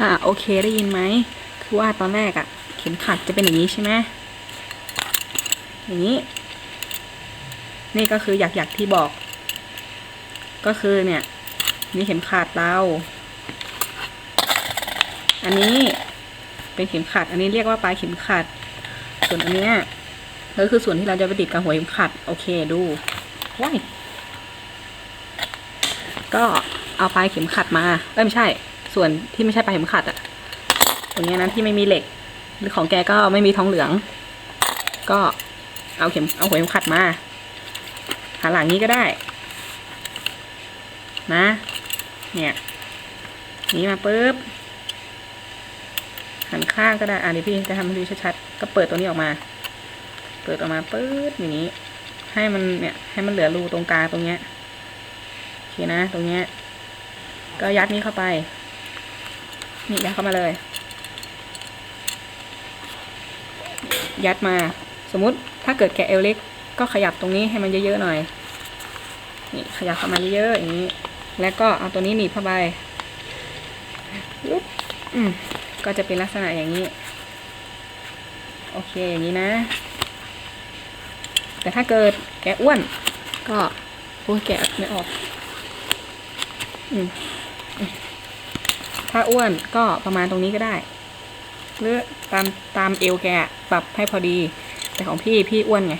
อ่าโอเคได้ยินไหม คือว่าตอนแรกอะเข็มขัดจะเป็นอย่างนี้ใช่ไหมอย่างนี้ นี่ก็คืออยากอยากที่บอก ก็คือเนี่ยนี่เข็มขัดเราอันนี้เป็นเข็มขัด อันนี้เรียกว่าปลายเข็มขัด ส่วนอันเนี้ยก็คือส่วนที่เราจะไปติดกับหัวเข็มขัด โอเคดูว้ายก็เอาปลายเข็มขัดมา เอ้ยไม่ใช่ ส่วนที่ไม่ใช่ปลายเข็มขัดอะตรงเนี้ยนะที่ไม่มีเหล็ก หรือของแกก็ไม่มีทองเหลือง ก็เอาเข็มเอาหัวเข็มขัดมาหันหลังนี้ก็ได้ นะ เนี่ยนี้มาปุ๊บหันข้างก็ได้อะเดี๋ยวพี่จะทำให้ดูชัดๆก็เปิดตัวนี้ออกมา เปิดออกมาปุ๊บอย่างนี้ ให้มันเนี่ยให้มันเหลือรูตรงกลางตรงเนี้ยโอเคนะ ตรงเนี้ยก็ยัดนี้เข้าไป นี่ยัดเข้ามาเลย ยัดมา สมมติถ้าเกิดแกะเอวเล็ก ก็ขยับตรงนี้ให้มันเยอะๆหน่อย นี่ขยับเข้ามาเยอะๆอย่างนี้ แล้วก็เอาตัวนี้หนีบเข้าไปปึ๊บอืมก็จะเป็นลักษณะอย่างนี้ โอเคอย่างนี้นะ แต่ถ้าเกิดแกอ้วน ก็โอ้แกะไม่ออก อือืม ถ้าอ้วนก็ประมาณตรงนี้ก็ได้ หรือตามตามเอวแกปรับให้พอดี แต่ของพี่พี่อ้วนไง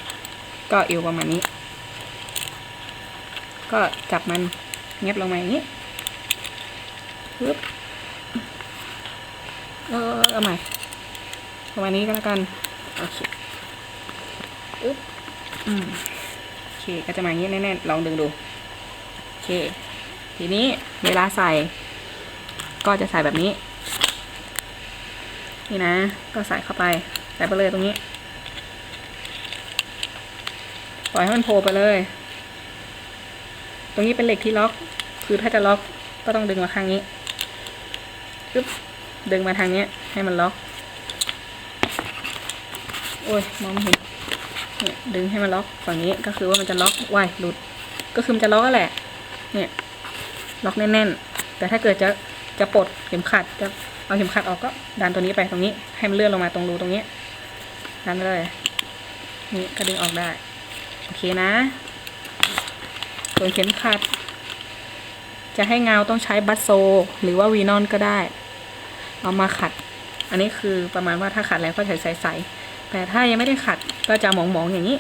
ก็เอวประมาณนี้ ก็จับมันเงียบลงมาอย่างนี้ปึ๊บเออเอาใหม่ประมาณนี้ก็แล้วกัน โอเคอึ๊บอืมโอเค ก็จะมาอย่างนี้แน่นๆลองดึงดู โอเค ทีนี้เวลาใส่ ก็จะใส่แบบนี้ นี่นะ ก็ใส่เข้าไป ใส่ไปเลยตรงนี้ ปล่อยให้มันโผล่ไปเลย ตรงนี้เป็นเหล็กที่ล็อก คือถ้าจะล็อกก็ต้องดึงมาข้างนี้ปึ๊บดึงมาทางนี้ให้มันล็อก โอ้ยมองไม่เห็นเนี่ยดึงให้มันล็อกฝั่งนี้ก็คือว่ามันจะล็อกว่ายหลุด ก็คือมันจะล็อกแหละ เนี่ยล็อกแน่นๆ แต่ถ้าเกิดจะ จะปลดเข็มขัดจะเอาเข็มขัดออกก็ดันตัวนี้ไปตรงนี้ ให้มันเลื่อนลงมาตรงรูตรงนี้ดันเลยนี่ก็ดึงออกได้โอเคนะ ส่วนเข็มขัด จะให้เงาต้องใช้บัสโซ หรือว่าวีนอนก็ได้ เอามาขัด อันนี้คือประมาณว่าถ้าขัดแล้วก็ใส่ใสแต่ถ้ายังไม่ได้ขัดก็จะหมองๆอย่างนี้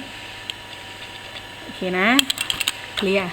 โอเคนะ เคลียร์